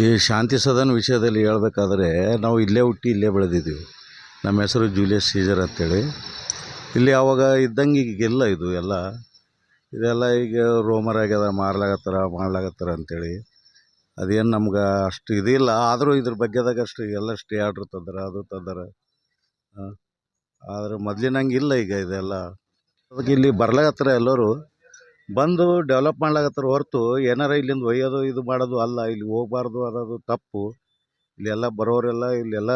ಈ ಶಾಂತಿ ಸದನ ವಿಷಯದಲ್ಲಿ ಹೇಳಬೇಕಾದ್ರೆ ನಾವು ಇಲ್ಲೇ ಹುಟ್ಟಿ ಇಲ್ಲೇ ಬೆಳೆದಿದ್ದೀವಿ. ನಮ್ಮ ಹೆಸರು ಜೂಲಿಯಸ್ ಸೀಸರ್ ಅಂತೇಳಿ. ಇಲ್ಲಿ ಆವಾಗ ಇದ್ದಂಗೆ ಈಗೆಲ್ಲ ಇದು ಎಲ್ಲ. ಇದೆಲ್ಲ ಈಗ ರೋಮರ್ ಆಗ್ಯದ, ಮಾರ್ಲಾಗತ್ತಾರ, ಮಾಡ್ಲಾಗತ್ತಾರ ಅಂತೇಳಿ. ಅದೇನು ನಮ್ಗೆ ಅಷ್ಟು ಇದಿಲ್ಲ. ಆದರೂ ಇದ್ರ ಬಗ್ಗೆದಾಗ ಅಷ್ಟು ಎಲ್ಲ ಸ್ಟೇ ಆರ್ಡ್ರ್ ತಂದ್ರೆ, ಅದು ತಂದಾರೆ. ಆದ್ರೆ ಮೊದ್ಲಿನಂಗೆ ಇಲ್ಲ ಈಗ ಇದೆಲ್ಲ. ಅದಕ್ಕೆ ಇಲ್ಲಿ ಬರ್ಲಾಗತ್ತಾರ ಎಲ್ಲರೂ. ಬಂದು ಡೆವಲಪ್ ಮಾಡ್ಲಾಗತ್ತಾರ ಹೊರತು ಏನಾರ ಇಲ್ಲಿಂದ ಒಯ್ಯೋದು ಇದು ಮಾಡೋದು ಅಲ್ಲ. ಇಲ್ಲಿ ಹೋಗ್ಬಾರ್ದು ಅನ್ನೋದು ತಪ್ಪು. ಇಲ್ಲೆಲ್ಲ ಬರೋರೆಲ್ಲ ಇಲ್ಲೆಲ್ಲ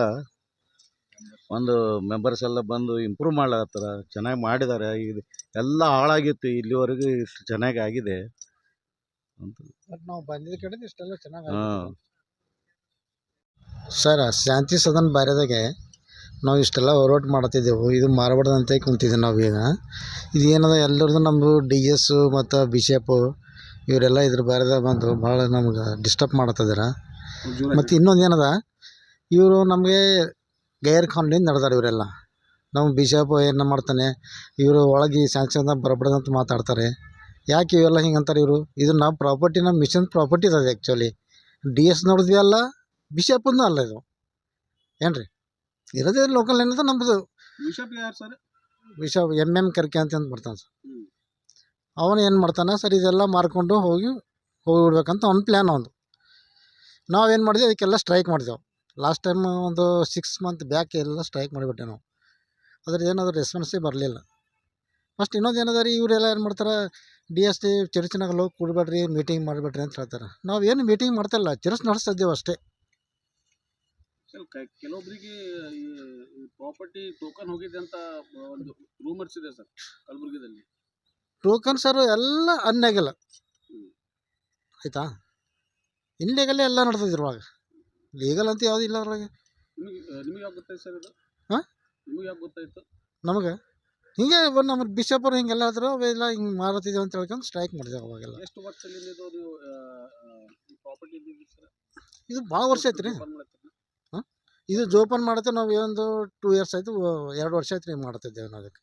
ಒಂದು ಮೆಂಬರ್ಸ್ ಎಲ್ಲ ಬಂದು ಇಂಪ್ರೂವ್ ಮಾಡ್ಲಾಗತ್ತಾರ ಚೆನ್ನಾಗಿ ಮಾಡಿದ್ದಾರೆ ಇದು ಎಲ್ಲ ಹಾಳಾಗಿತ್ತು ಇಲ್ಲಿವರೆಗೂ ಇಷ್ಟು ಚೆನ್ನಾಗಿ ಆಗಿದೆ ಅಂತ. ಬಟ್ ನಾವು ಬಂದಿದ್ದ ಕಡೆ ಇಷ್ಟೆಲ್ಲ ಚೆನ್ನಾಗಿ ಹಾಂ. ಸರ್ ಶಾಂತಿ ಸದನ್ ಬಾರ್ಯದಾಗೆ ನಾವು ಇಷ್ಟೆಲ್ಲ ಹೋರಾಟ ಮಾಡ್ತಿದ್ದೆವು. ಇದು ಮಾರ್ಬಾರ್ದಂತೆ ಕುಂತಿದ್ದೆವು ನಾವು ಈಗ ಇದು ಏನದ, ಎಲ್ಲರದು ನಮ್ಮದು ಡಿ ಎಸ್ಸು ಮತ್ತು ಬಿಷಪ್ಪು ಇವರೆಲ್ಲ ಇದ್ರ ಬಾರ್ಯದಾಗ ಬಂದು ಭಾಳ ನಮ್ಗೆ ಡಿಸ್ಟರ್ಬ್ ಮಾಡತ್ತಿದಾರ. ಮತ್ತು ಇನ್ನೊಂದು ಏನದ, ಇವರು ನಮಗೆ ಗೈರ್ ಕಾನೂನಿಂದ ನಡೆದಾರೆ ಇವರೆಲ್ಲ. ನಮ್ಮ ಬಿಷಪ್ ಏನು ಮಾಡ್ತಾನೆ, ಇವರು ಒಳಗೆ ಸ್ಯಾಂಕ್ಷನ್ದಾಗ ಬರಬಾರ್ದು ಅಂತ ಮಾತಾಡ್ತಾರೆ. ಯಾಕೆ ಇವೆಲ್ಲ ಹಿಂಗೆ ಅಂತಾರೆ ಇವರು? ಇದು ನಮ್ಮ ಪ್ರಾಪರ್ಟಿ ನಮ್ಮ ಮಿಷನ್ ಪ್ರಾಪರ್ಟಿ ಇದೆ ಆ್ಯಕ್ಚುಲಿ ಡಿ ಎಸ್ ನೋಡಿದ್ವಿ ಅಲ್ಲ ಬಿಷಪ್ಪನ್ನೂ ಅಲ್ಲ ಇದು. ಏನು ರೀ ಇರೋದೇ ಲೋಕಲ್ ಏನದ ನಮ್ಮದು ಬಿಷಪ್ ಯಾರು sir? Bishop M M Karke ಅಂತ ಬರ್ತಾನೆ ಸರ್. ಅವನು ಏನು ಮಾಡ್ತಾನೆ ಸರ್ ಇದೆಲ್ಲ ಮಾರ್ಕೊಂಡು ಹೋಗಿ ಹೋಗಿಬಿಡ್ಬೇಕಂತ ಅವ್ನ ಪ್ಲ್ಯಾನ್ ಅವನು ನಾವೇನು ಮಾಡಿದ್ವಿ ಅದಕ್ಕೆಲ್ಲ ಸ್ಟ್ರೈಕ್ ಮಾಡಿದೆವು ಲಾಸ್ಟ್ ಟೈಮ್ ಒಂದು ಸಿಕ್ಸ್ ಮಂತ್ ಬ್ಯಾಕ್ ಎಲ್ಲ ಸ್ಟ್ರೈಕ್ ಮಾಡಿಬಿಟ್ಟೆ ನಾವು. ಅದ್ರದ್ದು ಏನಾದರೂ ರೆಸ್ಪಾನ್ಸೇ ಬರಲಿಲ್ಲ. ಫಸ್ಟ್ ಇನ್ನೊಂದು ಏನದ ರೀ ಇವರೆಲ್ಲ ಏನು ಮಾಡ್ತಾರೆ ಡಿ ಎಸ್ ಟಿ ಚರ್ಚಿನಾಗ ಹೋಗಿ ಕೊಡ್ಬೇಡ್ರಿ ಮೀಟಿಂಗ್ ಮಾಡಬೇಡ್ರಿ ಅಂತ ಹೇಳ್ತಾರೆ. ನಾವು ಏನು ಮೀಟಿಂಗ್ ಮಾಡ್ತಾಯಿಲ್ಲ ಚರ್ಚ್ ನಡೆಸ್ತಿದ್ದೇವೆ ಅಷ್ಟೇ. ಸರ್ ಕೆಲವೊಬ್ಬರಿಗೆ ಈ ಪ್ರಾಪರ್ಟಿ ಟೋಕನ್ ಹೋಗಿದೆ ಅಂತ ಒಂದು ರೂಮರ್ಸ್ ಇದೆ ಸರ್ ಕಲಬುರಗಿದಲ್ಲಿ. ಟೋಕನ್ ಸರ್ ಎಲ್ಲ ಅನ್ಯಾಗಿಲ್ಲ ಆಯಿತಾ? ಇನ್ಲೀಗಲ್ಲೇ ಎಲ್ಲ ನಡ್ತಿದ್ರು ಇರುವಾಗ ಲೀಗಲ್ ಅಂತ ಯಾವುದು ಇಲ್ಲ ಅದ್ರಾಗ ನಿಮಗೆ ನಿಮಗೆ ಯಾಕೆ ಗೊತ್ತಾಯ್ತು ಸರ್ ಇದು ಹಾಂ ನಿಮಗೆ ಯಾಕೆ ಗೊತ್ತಾಯ್ತು? ನಮಗೆ? ಹಿಂಗೆ ಬಂದು ನಮ್ಮ ಬಿಷಪ್ ಅವ್ರು ಹಿಂಗೆಲ್ಲ ಆದ್ರು ಅವೆಲ್ಲ ಹಿಂಗೆ ಮಾರತ್ತಿದ್ದೇವೆ ಅಂತ ಹೇಳ್ಕೊಂಡು ಸ್ಟ್ರೈಕ್ ಮಾಡಿದೆ ಅವಾಗೆಲ್ಲ. ಎಷ್ಟು ವರ್ಷದಲ್ಲಿ ಪ್ರಾಪರ್ಟಿ ಇದು ಭಾಳ ವರ್ಷ ಐತ್ರಿ? ಇದು ಜೋಪನ್ ಮಾಡುತ್ತೆ, ನಾವು ಒಂದು ಟೂ ಇಯರ್ಸ್ ಆಯ್ತು ಎರಡು ವರ್ಷ ಆಯ್ತು ನೀವು ಮಾಡ್ತಿದ್ದೇವೆ ನಾವು ಅದಕ್ಕೆ